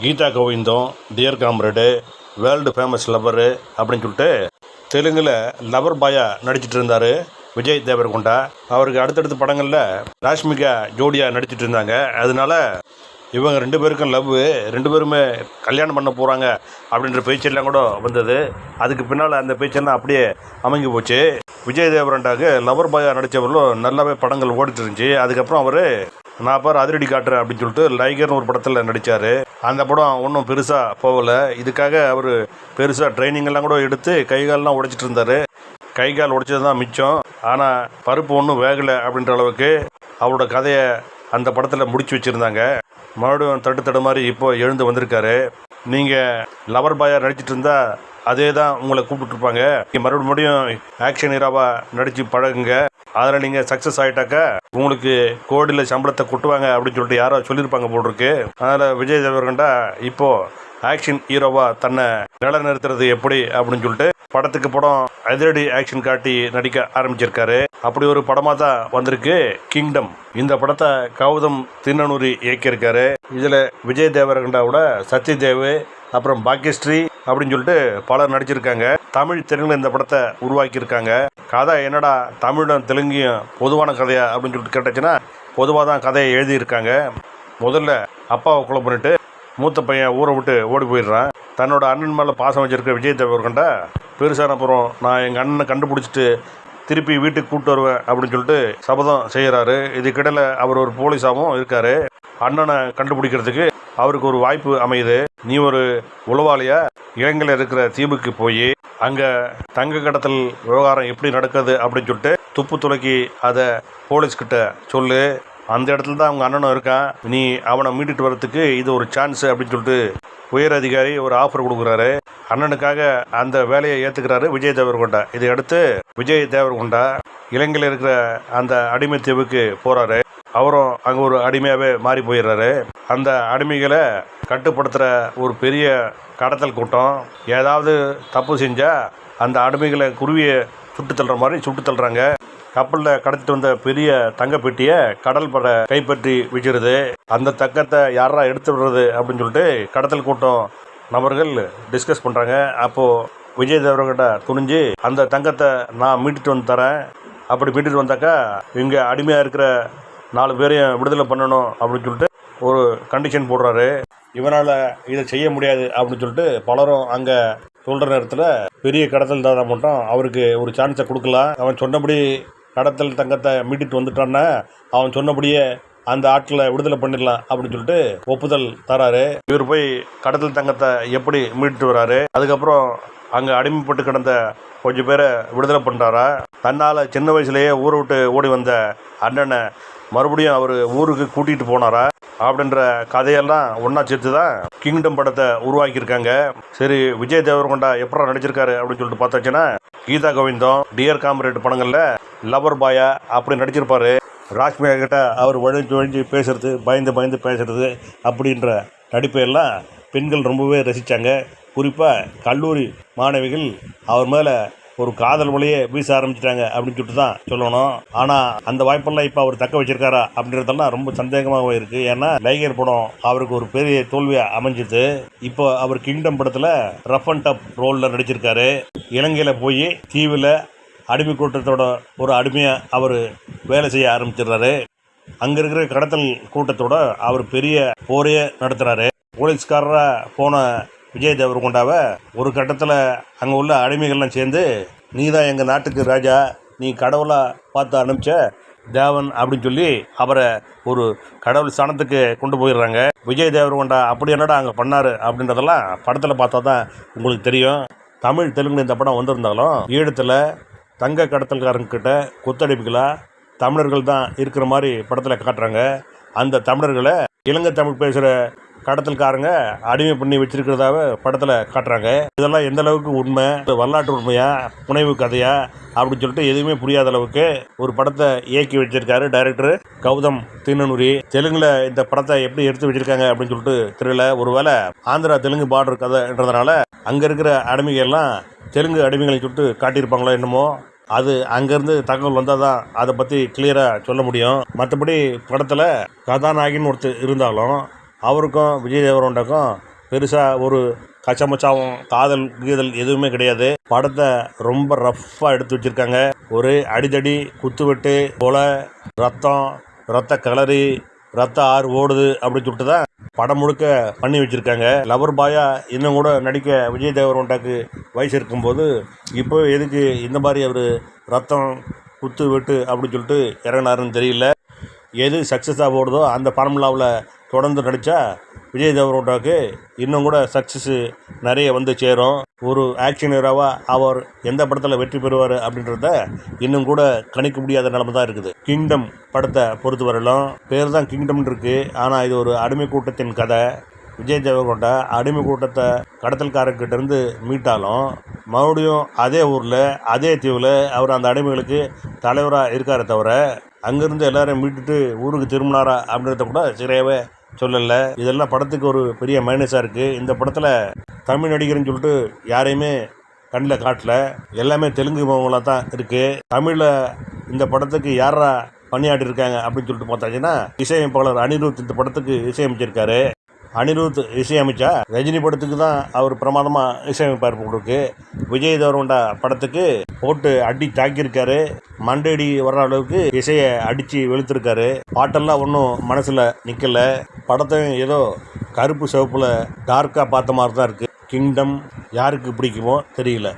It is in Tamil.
Geetha Govindam dear comrade world famous lover அப்படின்னு சொல்லிட்டு தெலுங்கில் லவர் பாயா நடிச்சிட்டு இருந்தார் விஜய் தேவரகொண்டா. அவருக்கு அடுத்தடுத்த படங்களில் ராஷ்மிகா ஜோடியாக நடிச்சிட்டு இருந்தாங்க. அதனால இவங்க ரெண்டு பேருக்கும் லவ் ரெண்டு பேருமே கல்யாணம் பண்ண போகிறாங்க அப்படின்ற பேச்செல்லாம் கூட வந்தது. அதுக்கு பின்னால் அந்த பேச்செல்லாம் அப்படியே அமைங்கி போச்சு. விஜய் தேவரண்டாவுக்கு லவர் பாயா நடித்தவர்களும் நல்லாவே படங்கள் ஓடிட்டு இருந்துச்சு. அதுக்கப்புறம் அவர் நான் பாரு அதிரடி காட்டுறேன் அப்படின்னு சொல்லிட்டு லைகர்னு ஒரு படத்தில் நடித்தார் அந்த படம் ஒன்றும் பெருசாக போகலை. இதுக்காக அவர் பெருசாக ட்ரைனிங்கெல்லாம் கூட எடுத்து கைகாலெலாம் உடைச்சிட்டு இருந்தார். கை கால் உடைச்சது தான் மிச்சம். ஆனால் பருப்பு ஒன்றும் வேகலை அப்படின்ற அளவுக்கு அவரோட கதையை அந்த படத்தில் முடிச்சு வச்சுருந்தாங்க. மறுபடியும் தட்டு தடு மாதிரி இப்போ எழுந்து வந்திருக்காரு. நீங்கள் லவர் பாயாக நடிச்சிட்டு இருந்தால் அதே தான் உங்களை கூப்பிட்டுருப்பாங்க. நீங்க மறுபடியும் மறுபடியும் ஆக்ஷன் ஹீரோவாக நடித்து பழகுங்க. அதில் நீங்கள் சக்ஸஸ் ஆகிட்டாக்கா உங்களுக்கு கோடியில் சம்பளத்தை கொட்டுவாங்க அப்படின்னு சொல்லிட்டு யாரோ சொல்லியிருப்பாங்க போல் இருக்கு அதனால் விஜய் தேவர்கண்டா இப்போது ஆக்ஷன் ஹீரோவாக தன்னை நிலைநிறுத்துறது எப்படி அப்படின்னு சொல்லிட்டு படத்துக்கு படம் அதிரடி ஆக்ஷன் காட்டி நடிக்க ஆரம்பிச்சிருக்காரு. அப்படி ஒரு படமாக தான் வந்திருக்கு. கிங்டம் இந்த படத்தை கௌதம் தின்னனூரி இயக்கியிருக்காரு. இதில் விஜய் தேவரகண்டாவோட சத்யதேவ் அப்புறம் பாக்கியஸ்ரீ அப்படின்னு சொல்லிட்டு பலர் நடிச்சிருக்காங்க. தமிழ் தெலுங்குல இந்த படத்தை உருவாக்கியிருக்காங்க. கதை என்னடா? தமிழும் தெலுங்கையும் பொதுவான கதையா? அப்படின்னு சொல்லிட்டு கேட்டச்சுன்னா பொதுவாக தான் கதையை எழுதியிருக்காங்க. முதல்ல அப்பாவை கொலை பண்ணிட்டு மூத்த பையன் ஊரை விட்டு ஓடி போயிடுறான். தன்னோட அண்ணன் மேலே பாசம் வச்சிருக்க விஜய் தேவர்கண்டா பெருசான அப்புறம் நான் எங்கள் அண்ணனை கண்டுபிடிச்சிட்டு திருப்பி வீட்டுக்கு கூப்பிட்டு வருவேன் அப்படின்னு சொல்லிட்டு சபதம் செய்கிறாரு இதுக்கிடையில் அவர் ஒரு போலீஸாகவும் இருக்கார். அண்ணனை கண்டுபிடிக்கிறதுக்கு அவருக்கு ஒரு வாய்ப்பு அமையுது. நீ ஒரு உளவாளியா இலங்கையில் இருக்கிற தீவுக்கு போய் அங்கே தங்க கடத்தல் விவகாரம் எப்படி நடக்குது அப்படின்னு சொல்லிட்டு துப்பு துளக்கி அதை போலீஸ்கிட்ட சொல்லு. அந்த இடத்துல தான் அவங்க அண்ணனும் இருக்கான். நீ அவனை மீட்டுட்டு வர்றதுக்கு இது ஒரு சான்ஸ் அப்படின்னு சொல்லிட்டு உயர் அதிகாரி ஒரு ஆஃபர் கொடுக்குறாரு. அண்ணனுக்காக அந்த வேலையை ஏற்றுக்கிறாரு விஜய் தேவர்கொண்டா. இதை அடுத்து விஜய் தேவர்கொண்டா இலங்கையில் இருக்கிற அந்த அடிமை தீவுக்கு போகிறாரு அவரும் அங்கே ஒரு அடிமையாகவே மாறி போயிடுறாரு. அந்த அடிமைகளை கட்டுப்படுத்துகிற ஒரு பெரிய கடத்தல் கூட்டம் ஏதாவது தப்பு செஞ்சால் அந்த அடிமைகளை குருவியை சுட்டு தள்ளுற மாதிரி சுட்டு தள்ளுறாங்க. கப்பலில் கடத்திட்டு வந்த பெரிய தங்க பெட்டியை கடல் பட கைப்பற்றி வச்சிருது அந்த தங்கத்தை யாரா எடுத்து விடுறது அப்படின்னு சொல்லிட்டு கடத்தல் கூட்டம் நபர்கள் டிஸ்கஸ் பண்ணுறாங்க அப்போது விஜய் தேவர்கிட்ட துணிஞ்சு அந்த தங்கத்தை நான் மீட்டுட்டு வந்து தரேன். அப்படி மீட்டுட்டு வந்தாக்கா இங்கே அடிமையாக இருக்கிற நாலு பேரையும் விடுதலை பண்ணணும் அப்படின்னு சொல்லிட்டு ஒரு கண்டிஷன் போடுறாரு. இவனால் இதை செய்ய முடியாது அப்படின்னு சொல்லிட்டு பலரும் அங்கே சொல்கிற நேரத்தில் பெரிய கடத்தல் தான் மட்டும் அவருக்கு ஒரு சான்ஸை கொடுக்கலாம். அவன் சொன்னபடி கடத்தல் தங்கத்தை மீட்டுட்டு வந்துட்டான்னா அவன் சொன்னபடியே அந்த ஆட்களை விடுதலை பண்ணிடலாம் அப்படின்னு சொல்லிட்டு ஒப்புதல் தராரு. இவர் போய் கடத்தல் தங்கத்தை எப்படி மீட்டு வராரு? அதுக்கப்புறம் அங்கே அடிமைப்பட்டு கிடந்த கொஞ்சம் பேரை விடுதலை பண்ணுறாரா தன்னால் சின்ன வயசுலேயே ஊரை விட்டு ஓடி வந்த அண்ணனை மறுபடியும் அவர் ஊருக்கு கூட்டிகிட்டு போனாரா? அப்படின்ற கதையெல்லாம் ஒன்றா சேர்த்து தான் கிங்டம் படத்தை உருவாக்கியிருக்காங்க. சரி விஜய் தேவரகொண்டா எப்படா நடிச்சிருக்காரு அப்படின்னு சொல்லிட்டு பார்த்தாச்சுன்னா கீதா கோவிந்தம் டியர் காம்ரேட் படங்களில் லவர் பாயா அப்படி நடிச்சிருப்பாரு. ராஷ்மிகா கிட்ட அவர் வழிஞ்சு வழிஞ்சு பேசுறது பயந்து பயந்து பேசுறது அப்படின்ற நடிப்பையெல்லாம் பெண்கள் ரொம்பவே ரசித்தாங்க குறிப்பாக கல்லூரி மாணவிகள் அவர் மேலே ஒரு காதல் வழியே வீச ஆரம்பிச்சிட்டாங்க அப்படின்னு சொல்லிட்டு தான் சொல்லணும். ஆனால் அந்த வாய்ப்பெல்லாம் இப்போ அவர் தக்க வச்சிருக்காரா அப்படின்றதெல்லாம் ரொம்ப சந்தேகமாக இருக்குது ஏன்னா லைகர் படம் அவருக்கு ஒரு பெரிய தோல்வியாக அமைஞ்சிது. இப்போ அவர் கிங்டம் படத்தில் ரஃப் அண்ட் டப் ரோலில் நடிச்சிருக்காரு. இலங்கையில் போய் தீவில் அடிமை கூட்டத்தோட ஒரு அடிமையாக அவர் வேலை செய்ய ஆரம்பிச்சிடுறாரு. அங்கே இருக்கிற கடத்தல் கூட்டத்தோட அவர் பெரிய போரையே நடத்துகிறாரு போலீஸ்காரராக போன விஜய் தேவரகொண்டாவை ஒரு கட்டத்தில் அங்கே உள்ள அடிமைகள்லாம் சேர்ந்து நீ தான் எங்கள் நாட்டுக்கு ராஜா நீ கடவுளாக பார்த்து அனுப்பிச்ச தேவன் அப்படின்னு சொல்லி அவரை ஒரு கடவுள் ஸ்தானத்துக்கு கொண்டு போயிடுறாங்க. விஜய் தேவரகொண்டா அப்படி என்னடா அங்கே பண்ணார்? அப்படின்றதெல்லாம் படத்தில் பார்த்தா தான் உங்களுக்கு தெரியும். தமிழ் தெலுங்கு இந்த படம் வந்திருந்தாலும் ஈழத்தில் தங்க கடத்தல்காரங்கிட்ட கொத்தடிப்புகளாக தமிழர்கள் தான் இருக்கிற மாதிரி படத்தில் காட்டுறாங்க. அந்த தமிழர்களை இலங்கை தமிழ் பேசுகிற கடத்தல்காரங்க அடிமை பண்ணி வச்சிருக்கிறதாவே படத்தில் காட்டுறாங்க. இதெல்லாம் எந்த அளவுக்கு உண்மை? வரலாற்று உண்மையா? புனைவு கதையா? அப்படின்னு சொல்லிட்டு எதுவுமே புரியாத அளவுக்கு ஒரு படத்தை இயக்கி வச்சிருக்காரு டைரக்டர் கௌதம் தின்னனூரி தெலுங்குல இந்த படத்தை எப்படி எடுத்து வச்சிருக்காங்க அப்படின்னு சொல்லிட்டு தெரியல. ஒருவேளை ஆந்திரா தெலுங்கு பார்டர் கதைன்றதுனால அங்கே இருக்கிற அடிமைகள் எல்லாம் தெலுங்கு அடிமைகளை சொல்லிட்டு காட்டியிருப்பாங்களோ என்னமோ? அது அங்கேருந்து தகவல் வந்தால் தான் அதை பற்றி கிளியராக சொல்ல முடியும். மற்றபடி படத்தில் கதாநாயகின்னு ஒருத்தர் இருந்தாலும் அவருக்கும் விஜய் தேவரொண்டாக்கும் பெருசாக ஒரு கச்சமச்சாவும் காதல் கீதல் எதுவுமே கிடையாது. படத்தை ரொம்ப ரஃப்பாக எடுத்து வச்சுருக்காங்க. ஒரு அடிதடி குத்துவெட்டு கொலை ரத்தம் ரத்த கலரி ரத்த ஆறு ஓடுது அப்படின்னு சொல்லிட்டு தான் படம் முழுக்க பண்ணி வச்சுருக்காங்க. லவர் பாயாக இன்னும் கூட நடிக்க விஜய் தேவரோண்டாக்கு வயசு இருக்கும்போது இப்போ எதுக்கு இந்த மாதிரி அவர் ரத்தம் குத்து வெட்டு அப்படின்னு சொல்லிட்டு இறங்கினாருன்னு தெரியல. எது சக்ஸஸாக ஓடுதோ அந்த ஃபார்முலாவில் தொடர்ந்து நடித்தா விஜய் தேவரோட்டாவுக்கு இன்னும் கூட சக்ஸஸ்ஸு நிறைய வந்து சேரும். ஒரு ஆக்ஷன் ஹீரோவாக அவர் எந்த படத்தில் வெற்றி பெறுவார் அப்படின்றத இன்னும் கூட கணிக்க முடியாத நிலமை தான் இருக்குது. கிங்டம் படத்தை பொறுத்தவரையிலும் பேர் தான் கிங்டம்னு இருக்குது ஆனால் இது ஒரு அடிமை கூட்டத்தின் கதை. விஜய் தேவரோட்டா அடிமை கூட்டத்தை கடத்தல்காரர்கிட்ட இருந்து மீட்டாலும் மறுபடியும் அதே ஊரில் அதே தீவில் அவர் அந்த அடிமைகளுக்கு தலைவராக இருக்காரே தவிர அங்கேருந்து எல்லாரையும் மீட்டுட்டு ஊருக்கு திரும்பினாரா அப்படின்றத கூட சரியாகவே சொல்லலை. இதெல்லாம் படத்துக்கு ஒரு பெரிய மைனஸாக இருக்குது இந்த படத்தில் தமிழ் நடிகர்னு சொல்லிட்டு யாரையுமே கண்ணில் காட்டல. எல்லாமே தெலுங்கு முகங்களாக தான் இருக்குது தமிழில் இந்த படத்துக்கு யாரா பணியாற்றிருக்காங்க அப்படின்னு சொல்லிட்டு பார்த்தாங்கன்னா இசையமைப்பாளர் அனிருத் இந்த படத்துக்கு இசையமைச்சிருக்காரு. அனிருத் இசையமைச்சா? ரஜினி படத்துக்கு தான் அவர் பிரமாதமாக இசையமைப்பார் போட்டிருக்கு விஜய் தேவரொண்டா படத்துக்கு போட்டு அடி தாக்கியிருக்காரு. மண்டடி வர்ற அளவுக்கு இசையை அடித்து வெளுத்திருக்காரு. பாட்டெல்லாம் ஒன்றும் மனசில் நிற்கலை படத்தையும் ஏதோ கருப்பு சிவப்பில் டார்க்காக பார்த்த மாதிரி தான் இருக்குது கிங்டம் யாருக்கு பிடிக்குமோ தெரியல.